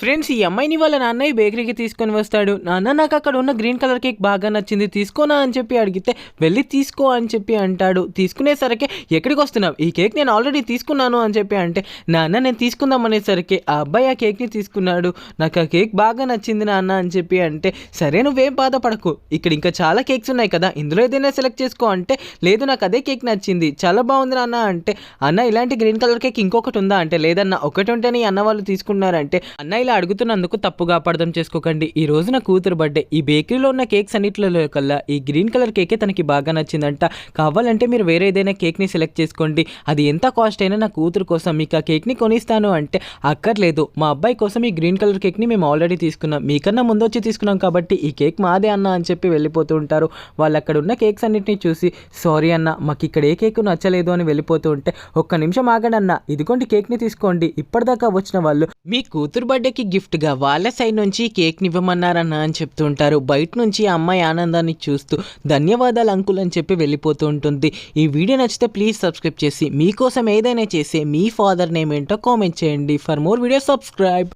Friends ఈ అమ్మాయిని వాళ్ళ నాన్నయ్య బేకరీకి తీసుకొని వస్తాడు. నాన్న నాకు అక్కడ ఉన్న గ్రీన్ కలర్ కేక్ బాగా నచ్చింది తీసుకోనా అని చెప్పి అడిగితే వెళ్ళి తీసుకో అని చెప్పి అంటాడు. తీసుకునేసరికి ఎక్కడికి వస్తున్నావు? ఈ కేక్ నేను ఆల్రెడీ తీసుకున్నాను అని చెప్పి అంటే నాన్న నేను తీసుకుందాం అనేసరికి ఆ అబ్బాయి ఆ కేక్ని తీసుకున్నాడు. నాకు ఆ కేక్ బాగా నచ్చింది నాన్న అని చెప్పి అంటే సరే నువ్వేం బాధపడకు. ఇక్కడ ఇంకా చాలా కేక్స్ ఉన్నాయి కదా ఇందులో ఏదైనా సెలెక్ట్ చేసుకో అంటే లేదు నాకు అదే కేక్ నచ్చింది. చాలా బాగుంది నాన్న అంటే అన్న ఇలాంటి గ్రీన్ కలర్ కేక్ ఇంకొకటి ఉందా? అంటే లేదన్న ఒకటి ఉంటేనే అన్న వాళ్ళు తీసుకున్నారంటే అన్న ఇలా అడుగుతున్నందుకు తప్పుగా అపార్థం చేసుకోకండి. ఈ రోజు నా కూతురు బర్త్డే ఈ బేకరీలో ఉన్న కేక్స్ అన్నిటిలో కల్లా ఈ గ్రీన్ కలర్ కేకే తనకి బాగా నచ్చిందంట. కావాలంటే మీరు వేరే ఏదైనా కేక్ని సెలెక్ట్ చేసుకోండి. అది ఎంత కాస్ట్ అయినా నా కూతురు కోసం మీకు ఆ కేక్ని కొనిస్తాను అంటే అక్కర్లేదు. మా అబ్బాయి కోసం ఈ గ్రీన్ కలర్ కేక్ని మేము ఆల్రెడీ తీసుకున్నాం. మీకన్నా ముందు వచ్చి తీసుకున్నాం కాబట్టి ఈ కేక్ మాదే అన్న అని చెప్పి వెళ్ళిపోతూ ఉంటారు. వాళ్ళు అక్కడ ఉన్న కేక్స్ అన్నిటిని చూసి సారీ అన్న మాకు ఇక్కడ ఏ కేక్ నచ్చలేదు అని వెళ్ళిపోతూ ఉంటే ఒక్క నిమిషం ఆగడన్నా ఇదిగోండి కేక్ని తీసుకోండి. ఇప్పటిదాకా వచ్చిన వాళ్ళు మీ కూతురు అమ్మాయికి గిఫ్ట్గా వాళ్ళ సైడ్ నుంచి కేక్ని ఇవ్వమన్నారన్న అని చెప్తుంటారు. బయట నుంచి ఆ అమ్మాయి ఆనందాన్ని చూస్తూ ధన్యవాదాలు అంకుల్ అని చెప్పి వెళ్ళిపోతూ ఉంటుంది. ఈ వీడియో నచ్చితే ప్లీజ్ సబ్స్క్రైబ్ చేసి మీకోసం ఏదైనా చేసే మీ ఫాదర్ నేమ్ ఏంటో కామెంట్ చేయండి. For more video subscribe.